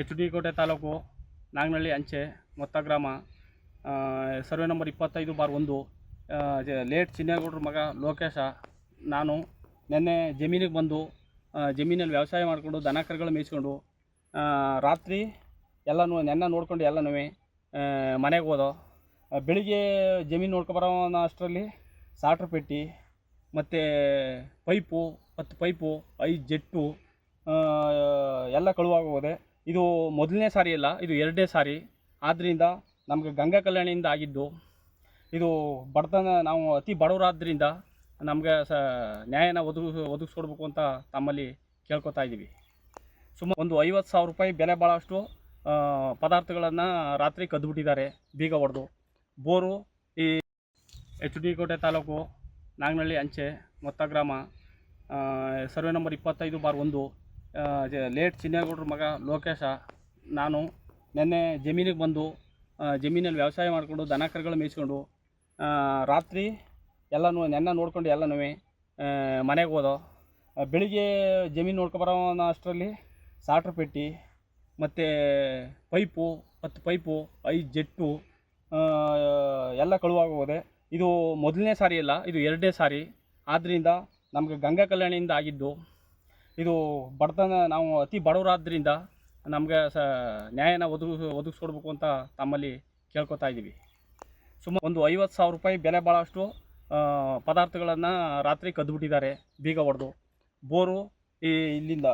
H D ಕೋಟೆ ತಾಲೂಕು ನಾಗನಹಳ್ಳಿ ಅಂಚೆ ಮೊತ್ತ ಗ್ರಾಮ ಸರ್ವೆ ನಂಬರ್ ಇಪ್ಪತ್ತೈದು ಬಾರ್ ಒಂದು. ಲೇಟ್ ಚಿನ್ನೇಗೌಡ್ರ ಮಗ ಲೋಕೇಶ, ನಾನು ನಿನ್ನೆ ಜಮೀನಿಗೆ ಬಂದು ಜಮೀನಲ್ಲಿ ವ್ಯವಸಾಯ ಮಾಡಿಕೊಂಡು ದನ ಕರುಗಳು ಮೇಯಿಸ್ಕೊಂಡು ರಾತ್ರಿ ಎಲ್ಲನೂ ನೆನ್ನ ನೋಡ್ಕೊಂಡು ಎಲ್ಲನೂ ಮನೆಗೆ ಹೋದೋ. ಬೆಳಿಗ್ಗೆ ಜಮೀನು ನೋಡ್ಕೊಬರೋ ಅಷ್ಟರಲ್ಲಿ ಸಾಟ್ರ್ ಪೆಟ್ಟಿ, ಮತ್ತು ಪೈಪು, ಹತ್ತು ಪೈಪು, ಐದು ಜೆಟ್ಟು ಎಲ್ಲ ಕಳುವಾಗಿ ಹೋದೆ. ಇದು ಮೊದಲನೇ ಸಾರಿ ಅಲ್ಲ, ಇದು ಎರಡನೇ ಸಾರಿ. ಆದ್ದರಿಂದ ನಮಗೆ ಗಂಗಾ ಕಲ್ಯಾಣಿಯಿಂದ ಆಗಿದ್ದು, ಇದು ಬಡತನ, ನಾವು ಅತಿ ಬಡವರಾದ್ದರಿಂದ ನಮಗೆ ಸ, ನ್ಯಾಯನ ಒದಗಿಸ್ ಒದಗಿಸ್ಕೊಡ್ಬೇಕು ಅಂತ ತಮ್ಮಲ್ಲಿ ಕೇಳ್ಕೊತಾ ಇದ್ದೀವಿ. ಸುಮಾರು ಒಂದು ಐವತ್ತು ಸಾವಿರ ರೂಪಾಯಿ ಬೆಲೆ ಭಾಳಷ್ಟು ಪದಾರ್ಥಗಳನ್ನು ರಾತ್ರಿ ಕದ್ದುಬಿಟ್ಟಿದ್ದಾರೆ ಬೀಗ ಹೊಡೆದು. ಬೋರು ಈ ಎಚ್ ಡಿ ಕೋಟೆ ತಾಲೂಕು ನಾಗನಹಳ್ಳಿ ಅಂಚೆ, ಮೊತ್ತ ಗ್ರಾಮ ಸರ್ವೆ ನಂಬರ್ ಇಪ್ಪತ್ತೈದು ಬಾರ್ ಒಂದು. ಲೇಟ್ ಚಿನ್ನೇಗೌಡ್ರ ಮಗ ಲೋಕೇಶ, ನಾನು ನೆನ್ನೆ ಜಮೀನಿಗೆ ಬಂದು ಜಮೀನಲ್ಲಿ ವ್ಯವಸಾಯ ಮಾಡಿಕೊಂಡು ದನ ಕರುಗಳು ಮೇಯಿಸ್ಕೊಂಡು ರಾತ್ರಿ ಎಲ್ಲನೂ ನೆನ್ನ ನೋಡ್ಕೊಂಡು ಎಲ್ಲನೂ ಮನೆಗೆ ಹೋದೋ. ಬೆಳಿಗ್ಗೆ ಜಮೀನು ನೋಡ್ಕೊಬರೋ ಅಷ್ಟರಲ್ಲಿ ಸಾಟ್ರ್ ಪೆಟ್ಟಿ, ಮತ್ತು ಪೈಪು, ಹತ್ತು ಪೈಪು, ಐದು ಜೆಟ್ಟು ಎಲ್ಲ ಕಳುವಾಗೋದೆ ಇದು ಮೊದಲನೇ ಸಾರಿ ಅಲ್ಲ, ಇದು ಎರಡನೇ ಸಾರಿ. ಆದ್ದರಿಂದ ನಮಗೆ ಗಂಗಾ ಕಲ್ಯಾಣಿಯಿಂದ ಆಗಿದ್ದು ಇದು ಬಡತನ ನಾವು ಅತಿ ಬಡವರಾದ್ದರಿಂದ ನಮಗೆ ಸ ನ್ಯಾಯನ ಒದಗಿಸ್ ಒದಗಿಸ್ಕೊಡ್ಬೇಕು ಅಂತ ತಮ್ಮಲ್ಲಿ ಕೇಳ್ಕೊತಾ ಇದ್ದೀವಿ. ಸುಮಾರು ಒಂದು ಐವತ್ತು ಸಾವಿರ ರೂಪಾಯಿ ಬೆಲೆ ಭಾಳಷ್ಟು ಪದಾರ್ಥಗಳನ್ನು ರಾತ್ರಿ ಕದ್ದುಬಿಟ್ಟಿದ್ದಾರೆ ಬೀಗ ಹೊಡೆದು. ಬೋರು ಈ ಇಲ್ಲಿಂದ